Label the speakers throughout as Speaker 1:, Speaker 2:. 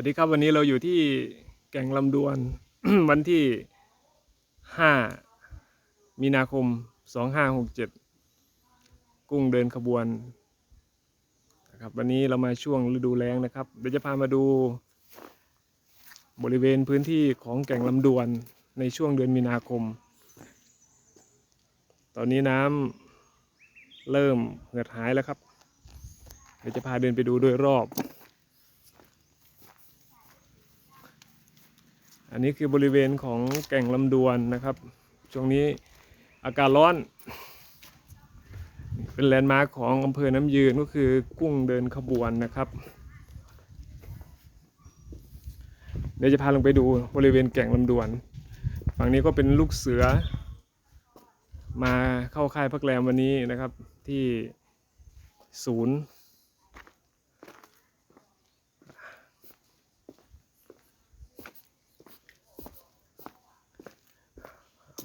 Speaker 1: วัสดีครับวันนี้เราอยู่ที่แก่งลำดวน วันที่ 5 มีนาคม 2567 กุ้งเดินขบวนนะครับวันนี้เรามาช่วงฤดูแล้งนะครับ เดี๋ยวจะพามาดู บริเวณพื้นที่ของแก่งลำดวนในช่วงเดือนมีนาคม ตอนนี้น้ำเริ่มเหือดหายแล้วครับ เดี๋ยวจะพาเดินไปดูโดยรอบ อันนี้คือบริเวณของแก่งลำดวนนะครับ ช่วงนี้อากาศร้อน เป็นแลนด์มาร์คของอำเภอน้ำยืนก็คือกุ้งเดินขบวนนะครับ เดี๋ยวจะพาลงไปดูบริเวณแก่งลำดวน ฝั่งนี้ก็เป็นลูกเสือ มาเข้าค่ายพักแรมวันนี้นะครับที่ศูนย์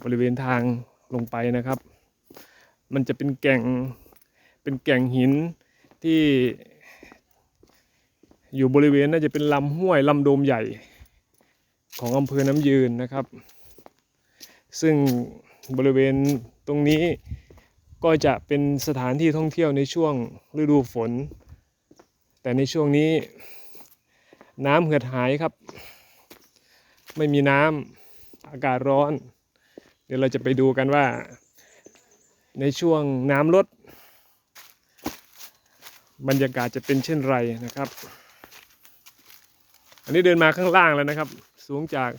Speaker 1: บริเวณทางลงไปนะครับ มันจะเป็นแก่งเป็นแก่งหินที่ อยู่บริเวณน่าจะเป็นลำห้วยลำโดมใหญ่ของอำเภอน้ำยืนนะครับ ซึ่งบริเวณตรงนี้ก็จะเป็นสถานที่ท่องเที่ยวในช่วงฤดูฝน แต่ในช่วงนี้น้ำเหือดหายครับ ไม่มีน้ำอากาศร้อน ดี๋ยวเราจะไปดูกันว่า ในช่วงน้ำลด บรรยากาศจะเป็นเช่นไรนะครับ อันนี้เดินมาข้างล่างแล้วนะครับ สูงจาก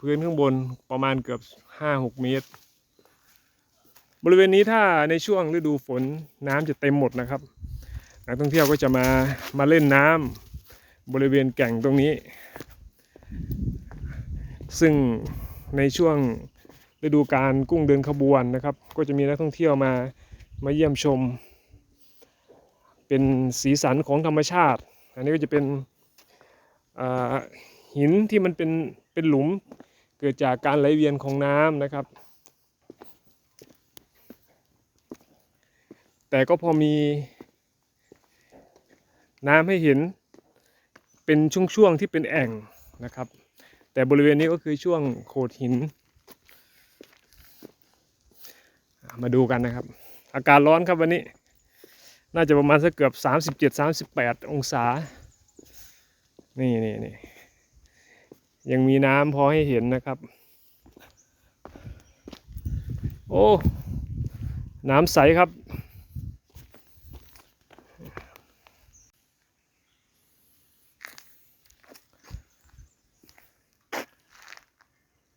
Speaker 1: พื้นข้างบนประมาณเกือบ 5-6 เมตร บริเวณนี้ถ้าในช่วงฤดูฝนน้ำจะเต็มหมดนะครับนักท่องเที่ยวก็จะมามาเล่นน้ำบริเวณแก่งตรงนี้ ซึ่งในช่วง ฤดูการกุ้งเดินขบวนนะครับ ก็จะมีนักท่องเที่ยวมามาเยี่ยมชม เป็นสีสันของธรรมชาติ อันนี้ก็จะเป็นหินที่มันเป็นเป็นหลุมเกิดจากการไหลเวียนของน้ำนะครับ แต่ก็พอมีน้ำให้เห็นเป็นช่วงๆที่เป็นแอ่งนะครับ แต่บริเวณนี้ก็คือช่วงโขดหิน มาดูกันนะครับ อากาศร้อนครับวันนี้ น่าจะประมาณสักเกือบ 37 38 องศา นี่นี่นี่ยังมีน้ำพอให้เห็นนะครับ โอ้ น้ำใสครับ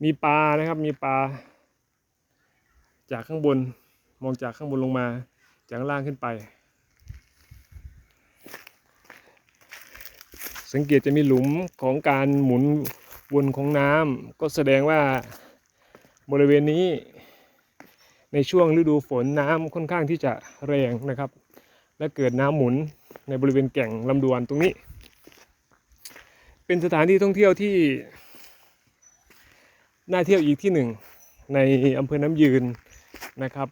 Speaker 1: มีปลานะครับมีปลา จากข้างบนมองจากข้างบนลงมา จากล่างขึ้นไป สังเกตจะมีหลุมของการหมุนวนของน้ำก็แสดงว่าบริเวณนี้ ในช่วงฤดูฝนน้ำค่อนข้างที่จะแรงนะครับ และเกิดน้ำหมุนในบริเวณแก่งลำดวนตรงนี้ เป็นสถานที่ท่องเที่ยวที่น่าเที่ยวอีกที่หนึ่งในอำเภอน้ำยืน นะครับ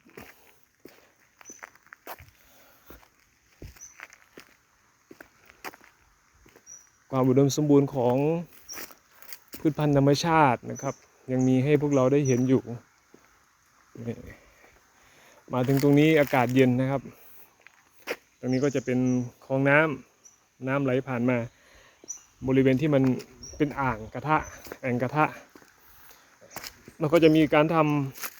Speaker 1: ความอุดมสมบูรณ์ของพืชพันธุ์ธรรมชาตินะครับ ยังมีให้พวกเราได้เห็นอยู่ มาถึงตรงนี้อากาศเย็นนะครับ ตรงนี้ก็จะเป็นคลองน้ำน้ำไหลผ่านมา บริเวณที่มันเป็นอ่างกระทะแอ่งกระทะแล้วก็จะมีการทำ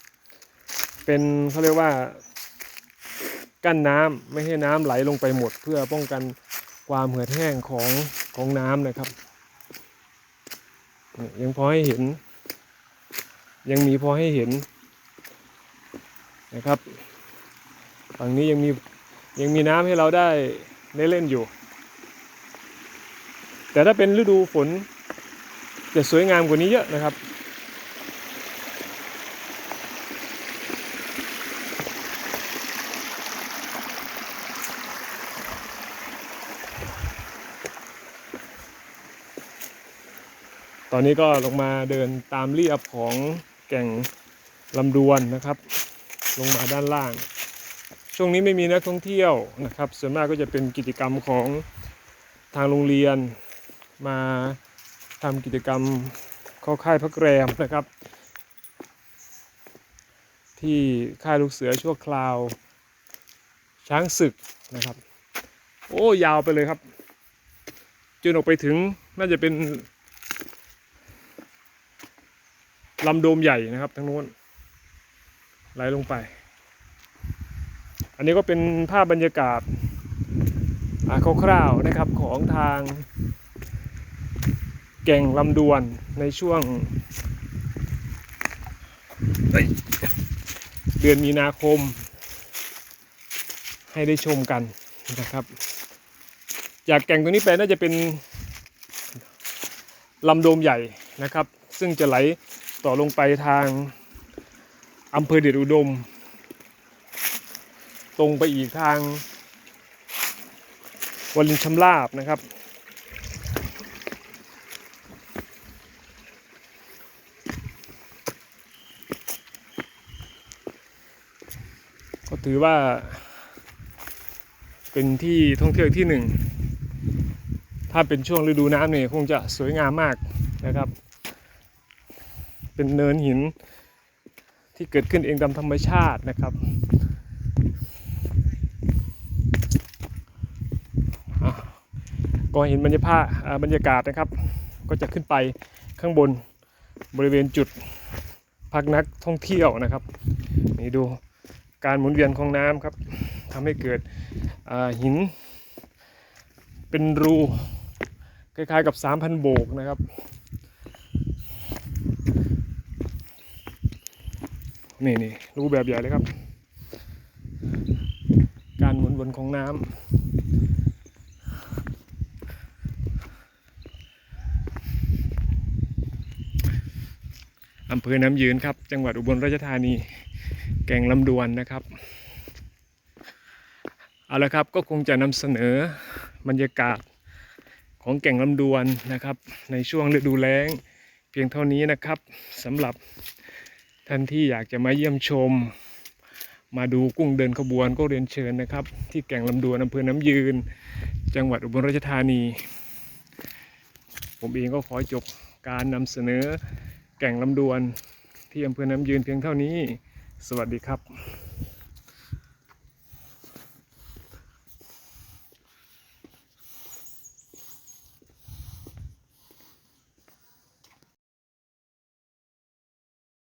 Speaker 1: เป็นเขาเรียกว่ากั้นน้ำไม่ให้น้ำไหลลงไปหมด เพื่อป้องกันความเหือดแห้งของของน้ำนะครับ ยังพอให้เห็น ยังมีพอให้เห็นนะครับฝั่งนี้ยังมียังมีน้ำให้เราได้ได้เล่นอยู่ แต่ถ้าเป็นฤดูฝนจะสวยงามกว่านี้เยอะนะครับ ตอนนี้ก็ลงมาเดินตามเรียบของแก่งลำดวนนะครับ ลงมาด้านล่าง ช่วงนี้ไม่มีนักท่องเที่ยวนะครับ ส่วนมากก็จะเป็นกิจกรรมของทางโรงเรียนมาทำกิจกรรมเข้าค่ายพักแรมนะครับ ที่ค่ายลูกเสือชั่วคราว ช้างศึกนะครับ โอ้ยาวไปเลยครับจนออกไปถึงน่าจะเป็น ลำโดมใหญ่นะครับทางโน้นไหลลงไป อันนี้ก็เป็นภาพบรรยากาศคร่าวๆนะครับของทาง แก่งลำดวนในช่วงเดือนมีนาคม ให้ได้ชมกันนะครับ จากแก่งตัวนี้ไปน่าจะเป็นลำโดมใหญ่นะครับ ซึ่งจะไหล ต่อลงไปทางอำเภอเดชอุดม ตรงไปอีกทางวลินชำลาบนะครับ ก็ถือว่า เป็นที่ท่องเที่ยวที่หนึ่ง ถ้าเป็นช่วงฤดูน้ำเนี่ยคงจะสวยงามมากนะครับ เป็นเนินหินที่เกิดขึ้นเองตามธรรมชาตินะครับอะก็เห็นบรรยากาศบรรยากาศนะครับ ก็จะขึ้นไปข้างบนบริเวณจุดพักนักท่องเที่ยวนะครับ นี่ดูการหมุนเวียนของน้ำครับทำให้เกิดหินเป็นรูคล้ายๆกับ 3,000 โบกนะครับ นี่นี่รูแบบใหญ่เลยครับ การหมุนวนของน้ำอำเภอน้ำยืนครับ จังหวัดอุบลราชธานี แก่งลำดวนนะครับ เอาละครับก็คงจะนำเสนอบรรยากาศของแก่งลำดวนนะครับ ในช่วงฤดูแล้งเพียงเท่านี้นะครับสำหรับ ท่านที่อยากจะมาเยี่ยมชม มาดูกุ้งเดินขบวนก็เรียนเชิญนะครับ ที่แก่งลำดวนอำเภอน้ำยืน จังหวัดอุบลราชธานี ผมเองก็ขอจบการนำเสนอแก่งลำดวนที่อำเภอน้ำยืนเพียงเท่านี้ สวัสดีครับ